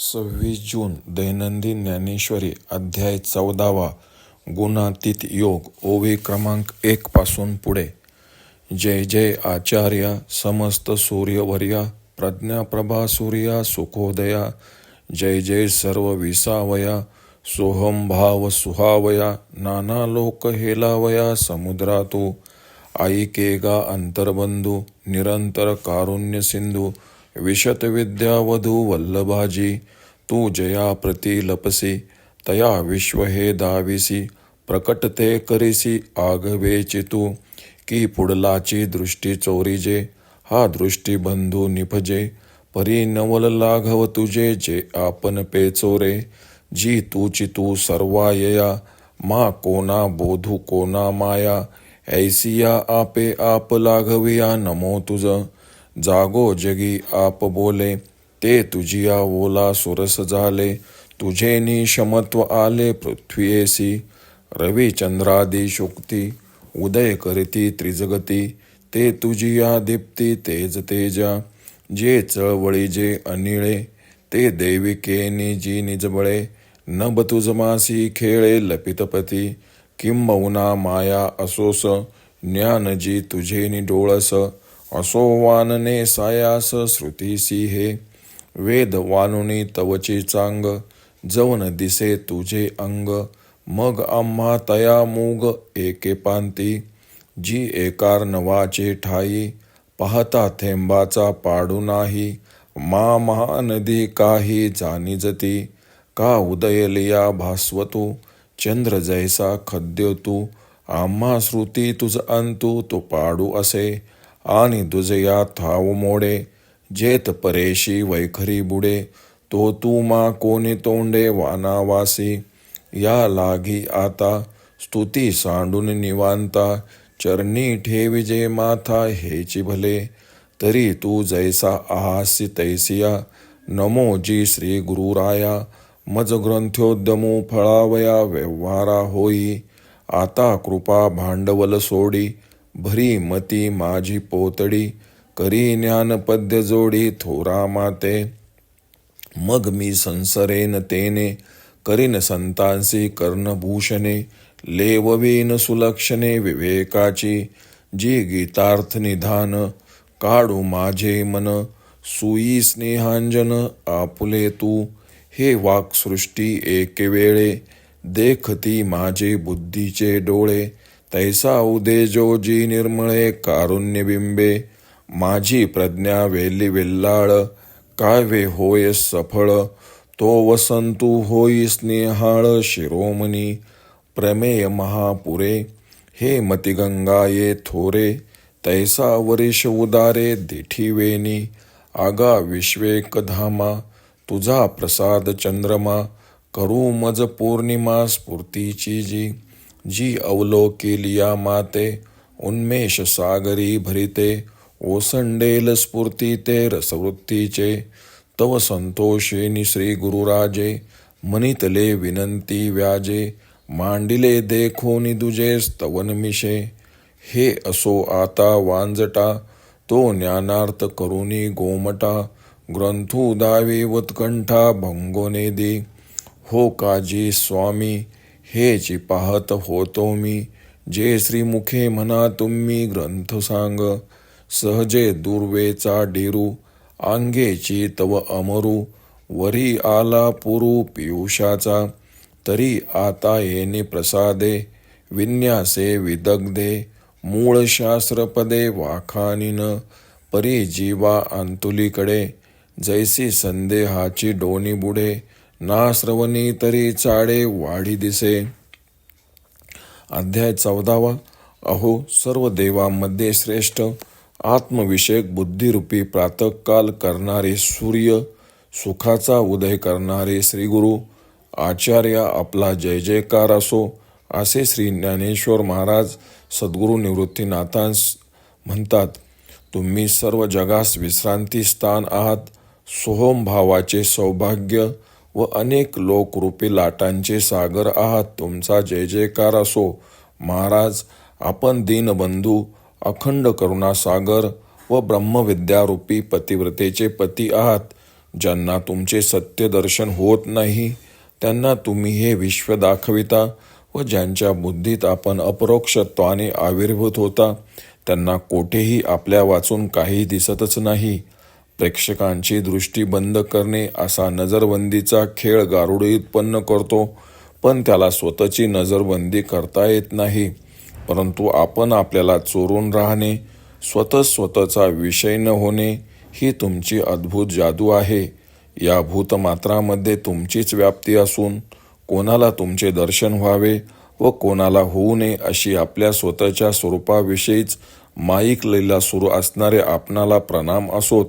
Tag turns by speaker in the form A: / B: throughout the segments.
A: सव्वीस जून दैनंदिन ज्ञानेश्वरी अध्याय चौदावा गुणातीत योग ओवी क्रमांक एक पासून पुढे. जय जय आचार्य समस्त सूर्यवर्या प्रज्ञाप्रभा सूर्या सुखोदया. जय जय सर्व विसावया सोहम भाव सुहावया नाना लोक हेलावया समुद्रा तू. ऐकेगा अंतर्बंधू निरंतर कारुण्य सिंधू. विशतविद्यावधू वल्लभाजी तू जया प्रती लपसी तया विश्व हे दाविसी प्रकटते करिसी आगवेची तू की पुढलाची दृष्टी चोरीजे हा दृष्टी बंधू निभजे परी नवल लाघव तुझे जे आपण पेचोरे जी तूची तू सर्वायया मा कोणा बोधू कोणा माया ऐसिया आपे आप लाघविया नमो तुझ जागो जगी आप बोले ते तुझिया ओला सुरस झाले तुझे निशमत्व आले पृथ्वीयेसी. रविचंद्रादी शुक्ती उदय करती त्रिजगती ते तुझिया दीप्ती तेज तेजा. जे चळवळी जे अनिळे ते देविके जी निजबळे नभ तुझमासी खेळे लपितपती किंबहुना माया असोस ज्ञान जी तुझे असो वानने सायास श्रुतीसी हे वेद वानुनी तवचे चांग जवन दिसे तुझे अंग. मग आम्हा तया मूग एके पांती जी एकार नवाचे ठाई. पाहता थेंबाचा पाडू नाही मा महानदी काही जानिजती का उदयलिया भास्वतू चंद्र जैसा खद्य तू. आम्हा श्रुती तुझ अंतू तो पाडू असे. आणि दुजया थाव मोडे जेत परेशी वैखरी बुडे तो तू मा कोणी तोंडे वानावासी. या लागी आता स्तुती सांडून निवांता चरणी ठेविजे माथा हेची भले. तरी तू जैसा आहासी तैसिया नमो जी श्री गुरुराया मज ग्रंथोद्यमो फळावया व्यवहारा होई. आता कृपा भांडवल सोडी भरी मती माझी पोतडी करी ज्ञान पद्य जोडी थोरा माते. मग मी संसरेन तेने करीन संतांसी कर्णभूषणे लेववीन सुलक्षणे विवेकाची. जी गीतार्थ निधान काढू माझे मन सुई स्नेहांजन आपुले तू. हे वाक्सृष्टी एके वेळे देखती माझे बुद्धीचे डोळे. तैसा उदेजोजी जी निर्मळे कारुण्यबिंबे माझी प्रज्ञा वेली वेल्लाळ कावे होय सफळ तो वसंतू होई स्नेहाळ शिरोमणी प्रमेय महापुरे हे मतिगंगा ये थोरे तैसा वरिष उदारे दिठी वेणी आगा विश्वेक धामा तुझा प्रसाद चंद्रमा करू मज पौर्णिमा स्फूर्तीची जी जी अवलोकिलिया माते उन्मेष सागरी भरिते ओसंडेल स्फूर्ती ते रसवृत्तीचे तव संतोषेनी श्री गुरुराजे मनितले विनंती व्याजे मांडिले देखोनी दुजे स्तवन मिशे हे असो आता वांजटा तो ज्ञानार्थ करुणी गोमटा ग्रंथू दावी वत्कंठा भंगोने दी हो काजी स्वामी हेची पाहत होतो मी जे श्रीमुखे म्हणा तुम्ही ग्रंथ सांग सहजे दुर्वेचा डेरू आंगेची तव अमरू वरी आला पुरू पियुषाचा तरी आता येणे प्रसादे विन्यासे विदग्धे मूळ शास्त्रपदे वाखानिन परी जीवा अंतुलीकडे जैसी संदेहाची डोनी बुडे ना श्रवणी तरी चाडे वाढी दिसे. अध्याय चौदावा. अहो सर्व देवांमध्ये श्रेष्ठ आत्मविषयक बुद्धिरूपी प्रातकाल करणारे सूर्य सुखाचा उदय करणारे श्रीगुरु आचार्य आपला जय जयकार असो असे श्री ज्ञानेश्वर महाराज सद्गुरू निवृत्तीनाथांस म्हणतात तुम्ही सर्व जगास विश्रांती स्थान आहात. सोहम भावाचे सौभाग्य व अनेक लोकरूपी लाटांचे सागर आहात. तुमचा जय जयकार असो. महाराज आपण दीनबंधू अखंड करुणा सागर व ब्रह्मविद्यारूपी पतिव्रतेचे पती आहात. ज्यांना तुमचे सत्य दर्शन होत नाही त्यांना तुम्ही हे विश्व दाखविता व ज्यांच्या बुद्धीत आपण अपरोक्षत्वाने आविर्भूत होता त्यांना कोठेही आपल्या वाचून काही दिसतच नाही. प्रेक्षकांची दृष्टी बंद करणे असा नजरबंदीचा खेळ गारुडी उत्पन्न करतो पण त्याला स्वतःची नजरबंदी करता येत नाही. परंतु आपण आपल्याला चोरून राहणे स्वतः स्वतःचा विषय न होणे ही तुमची अद्भुत जादू आहे. या भूतमात्रामध्ये तुमचीच व्याप्ती असून कोणाला तुमचे दर्शन व्हावे व कोणाला होऊ नये अशी आपल्या स्वतःच्या स्वरूपाविषयीच माईक लीला सुरू असणारे आपणाला प्रणाम असोत.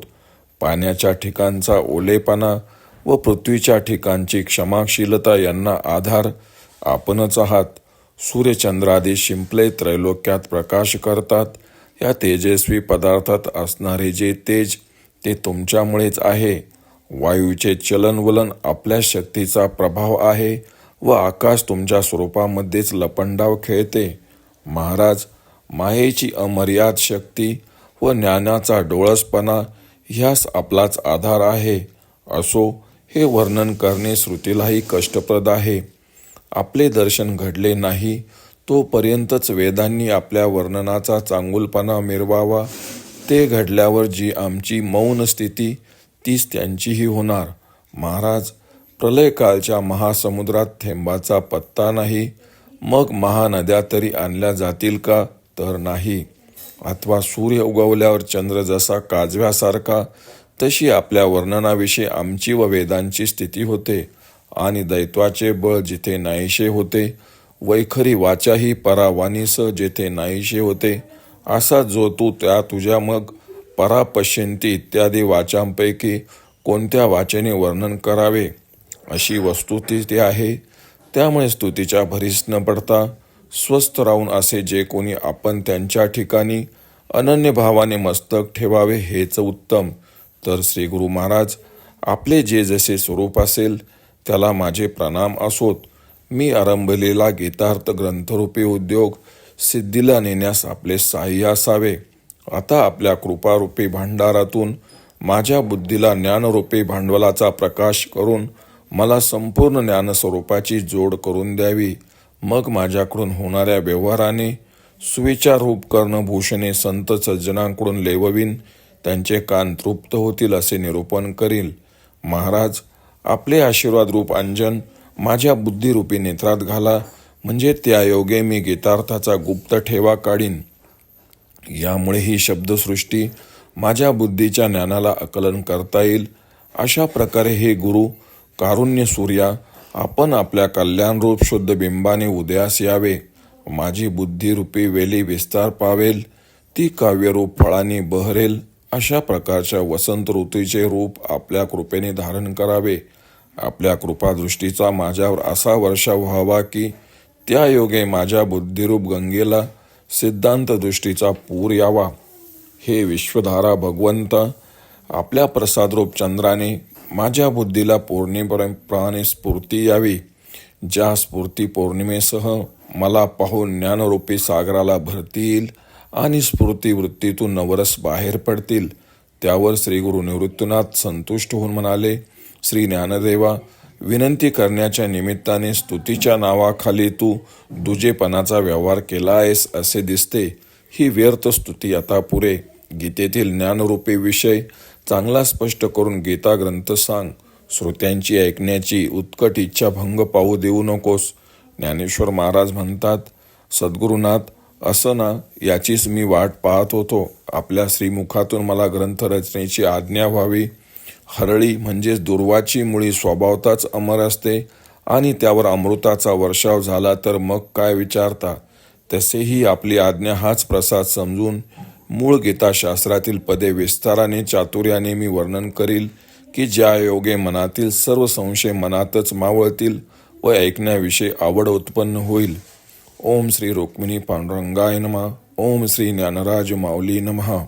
A: पाण्याच्या ठिकाणचा ओलेपणा व पृथ्वीच्या ठिकाणची क्षमाशीलता यांना आधार आपणच आहात. सूर्यचंद्रादी शिंपले त्रैलोक्यात प्रकाश करतात. या तेजस्वी पदार्थात असणारे जे तेज ते तुमच्यामुळेच आहे. वायूचे चलनवलन आपल्या शक्तीचा प्रभाव आहे व आकाश तुमच्या स्वरूपामध्येच लपंडाव खेळते. महाराज मायेची अमर्याद शक्ती व ज्ञानाचा डोळसपणा ह्यास आपलाच आधार आहे. असो हे वर्णन करणे श्रुतीलाही कष्टप्रद आहे. आपले दर्शन घडले नाही तोपर्यंतच वेदांनी आपल्या वर्णनाचा चांगुलपणा मिरवावा. ते घडल्यावर जी आमची मौन स्थिती तीच त्यांचीही होणार. महाराज प्रलयकालच्या महासमुद्रात थेंबाचा पत्ता नाही. मग महानद्या तरी आणल्या जातील का? तर नाही. अथवा सूर्य उगवल्यावर चंद्र जसा काजव्यासारखा तशी आपल्या वर्णनाविषयी आमची व वेदांची स्थिती होते आणि दैत्वाचे बळ जिथे नाहीशे होते वैखरी वाचाही परावानीस जेथे नाहीशे होते असा जो तू त्या तुझ्या मग परापश्यंती इत्यादी वाचांपैकी कोणत्या वाचेने वर्णन करावे अशी वस्तुस्थिती ती आहे त्यामुळे स्तुतीच्या भरीस न पडता स्वस्थ राहून असे जे कोणी आपण त्यांच्या ठिकाणी अनन्य भावाने मस्तक ठेवावे हेच उत्तम. तर श्री गुरु महाराज आपले जे जसे स्वरूप असेल त्याला माझे प्रणाम असोत. मी आरंभलेला गीतार्थ ग्रंथरूपी उद्योग सिद्धीला नेण्यास आपले सहाय्य असावे. आता आपल्या कृपारूपी भांडारातून माझ्या बुद्धीला ज्ञानरूपी भांडवलाचा प्रकाश करून मला संपूर्ण ज्ञानस्वरूपाची जोड करून द्यावी. मग माझ्याकडून होणाऱ्या व्यवहाराने सुविचार उपकरण भूषणे संत सज्जनांकडून लेववीन त्यांचे कान तृप्त होतील असे निरूपण करील. महाराज आपले आशीर्वाद रूप अंजन माझ्या बुद्धिरूपी नेत्रात घाला म्हणजे त्या योगे मी गीतार्थाचा गुप्त ठेवा काढीन. यामुळे ही शब्दसृष्टी माझ्या बुद्धीच्या ज्ञानाला आकलन करता येईल. अशा प्रकारे हे गुरु कारुण्य सूर्या आपण आपल्या कल्याणरूप शुद्ध बिंबाने उदयास यावे. माझी बुद्धिरूपी वेली विस्तार पावेल ती काव्यरूप फळांनी बहरेल अशा प्रकारच्या वसंत ऋतूचे रूप आपल्या कृपेने धारण करावे. आपल्या कृपादृष्टीचा माझ्यावर असा वर्षा व्हावा की त्या योगे माझ्या बुद्धिरूप गंगेला सिद्धांतदृष्टीचा पूर यावा. हे विश्वधारा भगवंत आपल्या प्रसादरूप चंद्राने माझ्या बुद्धीला पौर्णिमेप्रमाणे स्फूर्ती यावी. ज्या स्फूर्ती पौर्णिमेसह मला पाहून ज्ञानरूपी सागराला भरती येईल आणि स्फूर्ती वृत्तीतून नवरस बाहेर पडतील त्यावर श्री गुरु निवृत्तीनाथ संतुष्ट होऊन म्हणाले श्री ज्ञानदेवा विनंती करण्याच्या निमित्ताने स्तुतीच्या नावाखाली तू दुजेपणाचा व्यवहार केला आहेस असे दिसते. ही व्यर्थ स्तुती आता पुरे. गीतेतील ज्ञानरूपी विषय चांगला स्पष्ट करून गीता ग्रंथ सांग. श्रोत्यांची ऐकण्याची उत्कट इच्छा भंग पाहू देऊ नकोस. ज्ञानेश्वर महाराज म्हणतात सद्गुरुनाथ असं ना याचीच मी वाट पाहत होतो. आपल्या श्रीमुखातून मला ग्रंथ रचनेची आज्ञा व्हावी. हरळी म्हणजेच दुर्वाची मुळी स्वभावताच अमर असते आणि त्यावर अमृताचा वर्षाव झाला तर मग काय विचारता? तसेही आपली आज्ञा हाच प्रसाद समजून मूळ गीताशास्त्रातील पदे विस्ताराने चातुर्याने मी वर्णन करील की ज्या योगे मनातील सर्व संशय मनातच मावळतील व ऐकण्याविषयी आवड उत्पन्न होईल. ओम श्री रुक्मिणी पांडुरंगाय नमः. ओम श्री ज्ञानराज माऊली नमः.